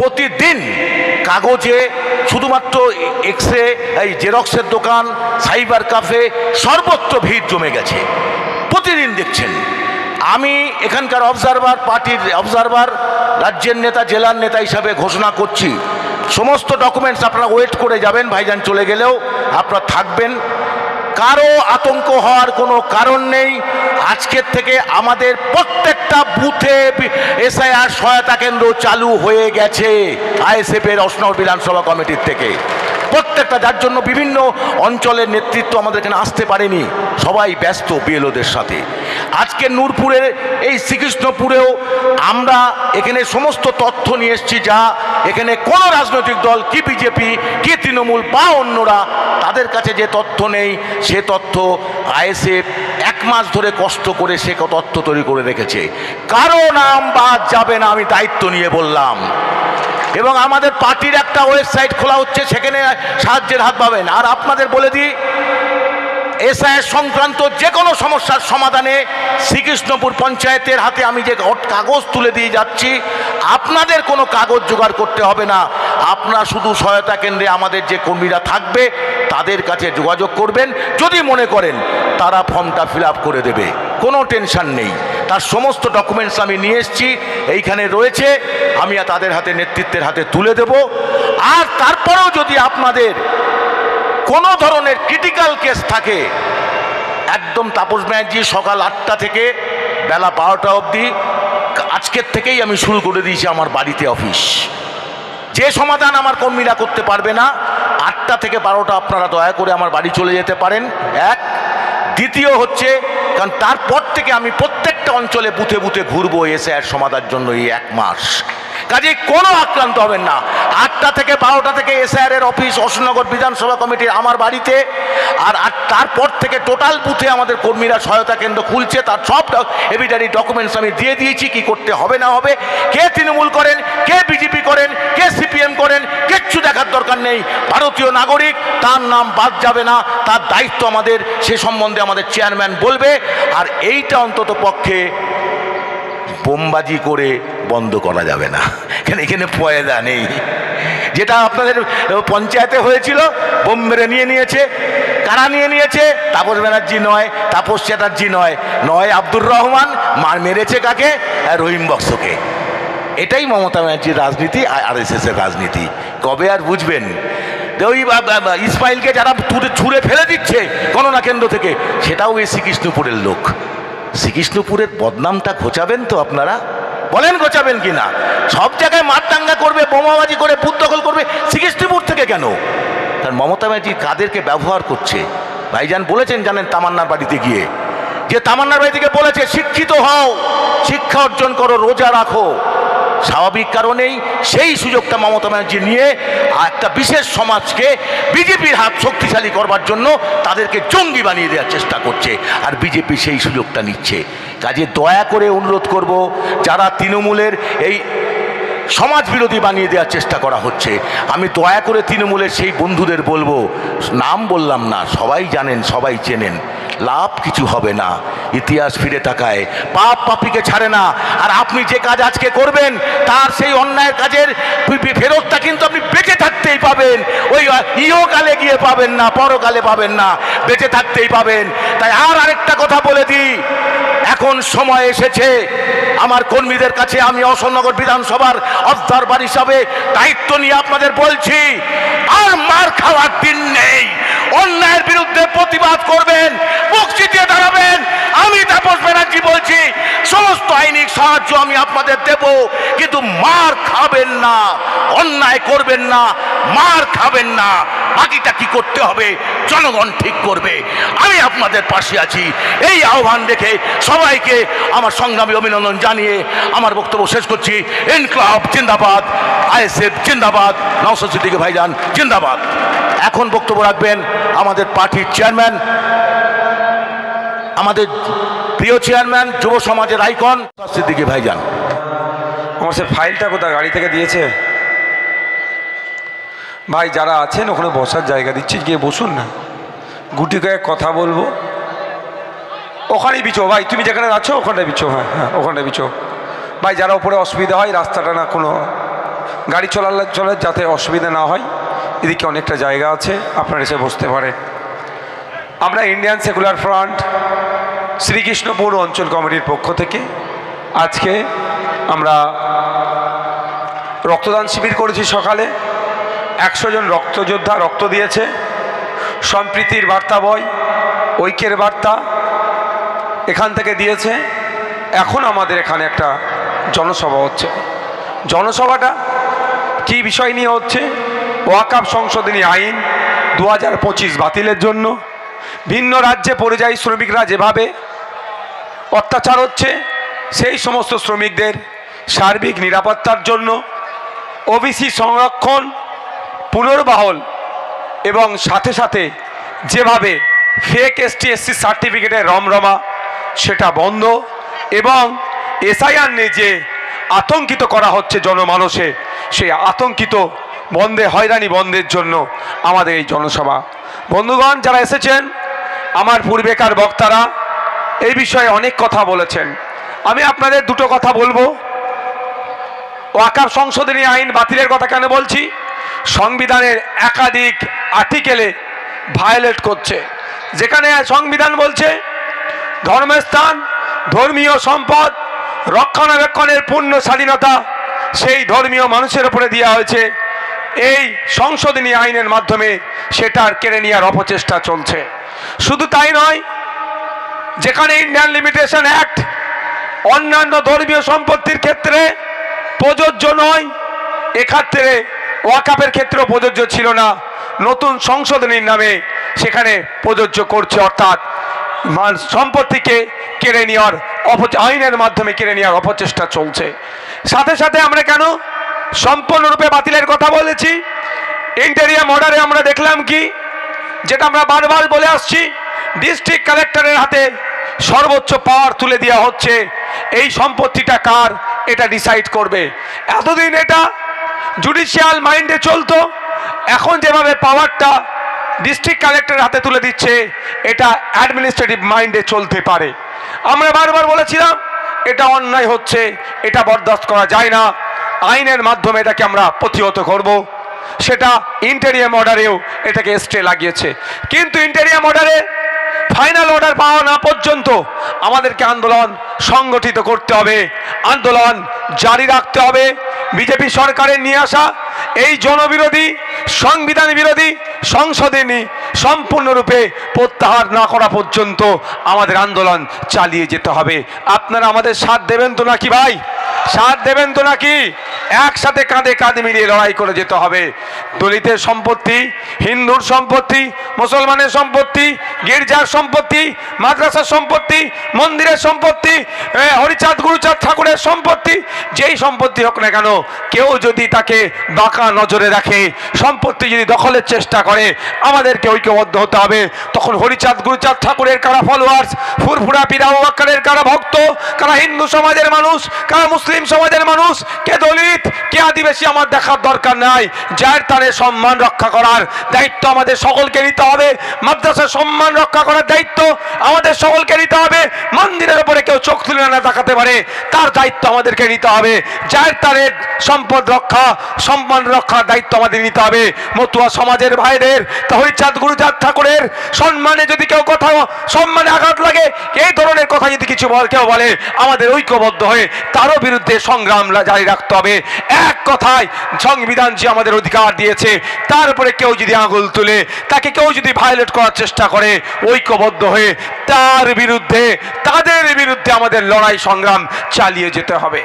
প্রতিদিন কাগজে শুধুমাত্র এক্স রে এই জেরক্সের দোকান সাইবার কাফে সর্বত্র ভিড় জমে গেছে। প্রতিদিন দেখছেন। আমি এখানকার অবজারভার পার্টির অবজারভার রাজ্যের নেতা, জেলার নেতা হিসাবে ঘোষণা করছি। সমস্ত ডকুমেন্টস আপনারা ওয়েট করে যাবেন, ভাইজান চলে গেলেও আপনারা থাকবেন। কারও আতঙ্ক হওয়ার কোনো কারণ নেই। আজকের থেকে আমাদের প্রত্যেকটা বুথে এসআইআর সহায়তা কেন্দ্র চালু হয়ে গেছে। আইএসএফের এর অসনর বিধানসভা কমিটির থেকে। প্রত্যেকটা যার জন্য বিভিন্ন অঞ্চলের নেতৃত্ব আমাদের এখানে আসতে পারেনি, সবাই ব্যস্ত বিএলওদের সাথে। আজকে নূরপুরের এই শ্রীকৃষ্ণপুরেও আমরা এখানে সমস্ত তথ্য নিয়ে এসেছি যা এখানে কোনো রাজনৈতিক দল, কি বিজেপি, কি তৃণমূল বা অন্যরা, তাদের কাছে যে তথ্য নেই, সে তথ্য আইএসএফ এক মাস ধরে কষ্ট করে সে তথ্য তৈরি করে রেখেছে। কারও নাম বাদ যাবে না, আমি দায়িত্ব নিয়ে বললাম। এবং আমাদের পার্টির একটা ওয়েবসাইট খোলা হচ্ছে, সেখানে সাহায্যের হাত পাবেন। আর আপনাদের বলে দিই এসআইএস সংক্রান্ত যে কোনো সমস্যার সমাধানে শ্রীকৃষ্ণপুর পঞ্চায়েতের হাতে আমি যে কাগজ তুলে দিয়ে যাচ্ছি, আপনাদের কোনো কাগজ জোগাড় করতে হবে না। আপনারা শুধু সহায়তা কেন্দ্রে আমাদের যে কর্মীরা থাকবে, তাদের কাছে যোগাযোগ করবেন। যদি মনে করেন, তারা ফর্মটা ফিল করে দেবে। কোনো টেনশন নেই। তার সমস্ত ডকুমেন্টস আমি নিয়ে এসেছি, এইখানে রয়েছে, আমি তাদের হাতে, নেতৃত্বের হাতে তুলে দেব। আর তারপরেও যদি আপনাদের কোনো ধরনের ক্রিটিক্যাল কেস থাকে, একদম তাপস ব্যানার্জি সকাল আটটা থেকে বেলা বারোটা অবধি, আজকের থেকেই আমি শুরু করে দিয়েছি আমার বাড়িতে অফিস। যে সমাধান আমার কর্মীরা করতে পারবে না, আটটা থেকে বারোটা আপনারা দয়া করে আমার বাড়ি চলে যেতে পারেন। এক, দ্বিতীয় হচ্ছে কারণ তারপর থেকে আমি প্রত্যেকটা অঞ্চলে বুথে বুথে ঘুরবো, এসে আর সমাধার জন্য এই এক মাস। কাজে কোনো আক্রান্ত হবেন না। আটটা থেকে বারোটা থেকে এসআর এর অফিস, অশোকনগর বিধানসভা কমিটির আমার বাড়িতে। আর আর তারপর থেকে টোটাল বুথে আমাদের কর্মীরা সহায়তা কেন্দ্র খুলছে। তার সব এভিডারি ডকুমেন্টস আমি দিয়ে দিয়েছি, কি করতে হবে না হবে। কে তৃণমূল করেন, কে বিজেপি করেন, কে সিপিএম করেন, কিচ্ছু দেখার দরকার নেই। ভারতীয় নাগরিক, তার নাম বাদ যাবে না। তার দায়িত্ব আমাদের, সে সম্বন্ধে আমাদের চেয়ারম্যান বলবে। আর এইটা অন্তত পক্ষে বোমবাজি করে বন্ধ করা যাবে না। কেন এখানে পয়দা নেই। যেটা আপনাদের পঞ্চায়েতে হয়েছিল, বোম মেরে নিয়ে নিয়েছে, কারা নিয়ে নিয়েছে? তাপস ব্যানার্জি নয়, তাপস চ্যাটার্জি নয় নয় আব্দুর রহমান, মার মেরেছে কাকে? রহিম বক্সকে। এটাই মমতা ব্যানার্জির রাজনীতি, আর আর এস এর রাজনীতি। কবে আর বুঝবেন? ওই ইসমাইলকে যারা তুলে ছুঁড়ে ফেলে দিচ্ছে গণনা কেন্দ্র থেকে, সেটাও এই শ্রীকৃষ্ণপুরের লোক। শ্রীকৃষ্ণপুরের বদনামটা ঘোচাবেন তো আপনারা? বলেন ঘোচাবেন কি না সব জায়গায় মারদাঙ্গা করবে, বোমাবাজি করে পুত দখল করবে, শ্রীকৃষ্ণপুর থেকে কেন? কারণ মমতা ব্যানার্জি কাদেরকে ব্যবহার করছে? ভাইজান বলেছেন জানেন তামান্নার বাড়িতে গিয়ে। যে তামান্নার বাড়ি থেকে বলেছে, শিক্ষিত হও, শিক্ষা অর্জন করো, রোজা রাখো। স্বাভাবিক কারণেই সেই সুযোগটা মমতা ব্যানার্জি নিয়ে একটা বিশেষ সমাজকে বিজেপির হাত শক্তিশালী করবার জন্য তাদেরকে জঙ্গি বানিয়ে দেওয়ার চেষ্টা করছে। আর বিজেপি সেই সুযোগটা নিচ্ছে। কাজে দয়া করে অনুরোধ করব, যারা তৃণমূলের এই সমাজ বিরোধী বানিয়ে দেওয়ার চেষ্টা করা হচ্ছে, আমি দয়া করে তৃণমূলের সেই বন্ধুদের বলব, নাম বললাম না, সবাই জানেন, সবাই চেনেন। লাভ কিছু হবে না। ইতিহাস ফিরে তাকায়, পাপ পাপিকে ছাড়ে না। আর আপনি যে কাজ আজকে করবেন, তার সেই অন্যায়ের কাজের ফেরতটা কিন্তু আপনি বেঁচে থাকতেই পাবেন। ওই, ইহকালে গিয়ে পাবেন না, পরকালে পাবেন না, বেঁচে থাকতেই পাবেন। তাই আর আরেকটা কথা বলে দিই, এখন সময় এসেছে। আমার কর্মীদের কাছে আমি অশোকনগর বিধানসভার অবজারভার হিসাবে দায়িত্ব নিয়ে আপনাদের বলছি আর মার খাওয়ার দিন নেই অন্যায়ের বিরুদ্ধে প্রতিবাদ করবেন মুখ চিতিয়ে দাঁড়াবেন আমি তাপস ব্যানার্জি বলছি সমস্ত আইনিক সাহায্য আমি আপনাদের দেব, কিন্তু মার খাবেন না, অন্যায় করবেন না, মার খাবেন না। বাকিটা কি করতে হবে? জনগণ ঠিক করবে। আমি আপনাদের পাশে আছি। এই আহ্বান দেখে সবাইকে আমার সংগ্রামী অভিনন্দন জানিয়ে আমার বক্তব্য শেষ করছি। ইনকলাব জিন্দাবাদ, আইএসএফ জিন্দাবাদ নওসাদ ভাইজান জিন্দাবাদ। এখন বক্তব্য রাখবেন আমাদের পার্টির চেয়ারম্যান, আমাদের প্রিয় চেয়ারম্যান, যুব সমাজের আইকন, সিদ্দিকী ভাইজান। আমার সে ফাইলটা কোথায়? গাড়ি থেকে দিয়েছে। ভাই, যারা আছেন, ওখানে বসার জায়গা দিচ্ছি, গিয়ে বসুন না। গুটি কয়েক কথা বলব। ওখানেই বিচো, ভাই, তুমি যেখানে আছো, ওখানটায় বিচো হ্যাঁ হ্যাঁ ওখানটায় বিচো। ভাই, যারা ওপরে অসুবিধা হয়, রাস্তাটা না কোনো গাড়ি চলালে চলে যাতে অসুবিধা না হয়, এদিকে অনেকটা জায়গা আছে, আপনারা এসে বসতে পারেন। আমরা ইন্ডিয়ান সেকুলার ফ্রন্ট শ্রীকৃষ্ণপুর অঞ্চল কমিটির পক্ষ থেকে আজকে আমরা রক্তদান শিবির করেছি সকালে। একশো জন রক্তযোদ্ধা রক্ত দিয়েছে। সম্প্রীতির বার্তা বয়, ঐক্যের বার্তা এখান থেকে দিয়েছে। এখন আমাদের এখানে একটা জনসভা হচ্ছে। জনসভাটা কি বিষয় নিয়ে হচ্ছে? ওয়াকাপ সংশোধনী আইন দু হাজার পঁচিশ বাতিলের জন্য। ভিন্ন রাজ্যে পরিযায়ী শ্রমিকরা যেভাবে অত্যাচার হচ্ছে, সেই সমস্ত শ্রমিকদের সার্বিক নিরাপত্তার জন্য ওবিসি সংরক্ষণ, পুনর্বহল এবং সাথে সাথে যেভাবে ফেক এস এসটি এসসি সার্টিফিকেটের রমরমা, সেটা বন্ধ এবং এসআইআর নিয়ে যে আতঙ্কিত করা হচ্ছে জনমানসে, সেই আতঙ্কিত বন্ধে, হয়রানি বন্ধের জন্য আমাদের এই জনসভা। বন্ধুগণ, যারা এসেছেন, আমার পূর্বেকার বক্তারা এই বিষয়ে অনেক কথা বলেছেন। আমি আপনাদের দুটো কথা বলব। ওয়াকার সংশোধনী আইন বাতিলের কথা কেন বলছি? সংবিধানের একাধিক আর্টিকেলে ভায়োলেট করছে। যেখানে সংবিধান বলছে, ধর্মস্থান, ধর্মীয় সম্পদ, রক্ষণাবেক্ষণের পূর্ণ স্বাধীনতা সেই ধর্মীয় মানুষের উপরে দেওয়া হয়েছে। এই সংশোধনী আইনের মাধ্যমে সেটার কেড়ে নেওয়ার অপচেষ্টা চলছে। শুধু তাই নয় যেখানে ইন্ডিয়ান লিমিটেশন অ্যাক্ট অন্যান্য ধর্মীয় সম্পত্তির ক্ষেত্রে প্রযোজ্য নয়, এক্ষেত্রে ওয়াকাপের ক্ষেত্রেও প্রযোজ্য ছিল না। নতুন সংশোধনীর নামে সেখানে প্রযোজ্য করছে, অর্থাৎ সম্পত্তিকে কেড়ে নেওয়ার অপ- আইনের মাধ্যমে কেড়ে নেওয়ার অপচেষ্টা চলছে। সাথে সাথে আমরা কেন সম্পূর্ণরূপে বাতিলের কথা বলেছি? ইন্টেরিয়াম অর্ডারে আমরা দেখলাম কি? যেটা আমরা বারবার বলে আসছি ডিস্ট্রিক্ট কালেক্টরের হাতে সর্বোচ্চ পাওয়ার তুলে দেওয়া হচ্ছে। এই সম্পত্তিটা কার? এটা ডিসাইড করবে। এতদিন এটা জুডিশিয়াল মাইন্ডে চলতো। এখন যেভাবে পাওয়ারটা ডিস্ট্রিক্ট কালেক্টরের হাতে তুলে দিচ্ছে, এটা অ্যাডমিনিস্ট্রেটিভ মাইন্ডে চলতে পারে। আমরা বারবার বলেছিলাম, এটা অন্যায় হচ্ছে, এটা বরদাস্ত করা যায় না। আইনের মাধ্যমে এটাকে আমরা প্রতিহত করব। সেটা ইন্টেরিয়াম অর্ডারেও এটাকে স্টে লাগিয়েছে। কিন্তু ইন্টেরিয়াম অর্ডারে ফাইনাল অর্ডার পাওয়া না পর্যন্ত আমাদেরকে আন্দোলন সংগঠিত করতে হবে। আন্দোলন জারি রাখতে হবে। বিজেপি সরকারের নিয়ে আসা এই জনবিরোধী, সংবিধান বিরোধী সংসদে সংশোধনী সম্পূর্ণরূপে প্রত্যাহার না করা পর্যন্ত আমাদের আন্দোলন চালিয়ে যেতে হবে। আপনারা আমাদের সাথ দেবেন তো নাকি ভাই? সাথ দেবেন তো নাকি? একসাথে কাঁধে কাঁধে মিলিয়ে লড়াই করে যেতে হবে। দলিতের সম্পত্তি, হিন্দুর সম্পত্তি মুসলমানের সম্পত্তি, গির্জার সম্পত্তি, মাদ্রাসার সম্পত্তি, মন্দিরের সম্পত্তি হরিচাঁদ, গুরুচাঁদ ঠাকুরের সম্পত্তি, যেই সম্পত্তি হোক না কেন, কেউ যদি তাকে বাঁকা নজরে রাখে, সম্পত্তি যদি দখলের চেষ্টা করে, আমাদেরকে ঐক্যবদ্ধ হতে হবে। তখন হরিচাঁদ, গুরুচাঁদ ঠাকুরের কারা ফলোয়ার্স ফুরফুরা পীরা ওয়াক্কারের কারা ভক্ত? কারা হিন্দু সমাজের মানুষ? কারা মুসলিম সমাজের মানুষ? কে দলিত? কে আদিবাসী? আমার দেখার দরকার নাই। যার তারের সম্মান রক্ষা করার দায়িত্ব আমাদের সকলকে নিতে হবে। মাদ্রাসার সম্মান রক্ষা করার দায়িত্ব আমাদের সকলকে নিতে হবে। মন্দিরের উপরে চোখ তুলে না দেখাতে পারে, তার দায়িত্ব আমাদেরকে নিতে হবে। যার তারের সম্পদ রক্ষা, সম্মান রক্ষার দায়িত্ব আমাদের নিতে হবে। মতুয়া সমাজের ভাইদের হরিচাঁদ গুরুচাঁদ ঠাকুরের সম্মানে যদি কেউ কথা, সম্মানে আঘাত লাগে, এই ধরনের কথা যদি কিছু বল, কেউ বলে, আমাদের ঐক্যবদ্ধ হয়ে তারও বিরুদ্ধে সংগ্রাম জারি রাখতে হবে। এক কথায়, সংবিধান যে আমাদের অধিকার দিয়েছে, তার উপরে কেউ যদি আঙুল তুলে, তাকে কেউ যদি ভায়োলেট করার চেষ্টা করে, ঐক্যবদ্ধ হয়ে তার বিরুদ্ধে, তাদের আমাদের লড়াই সংগ্রাম চালিয়ে যেতে হবে।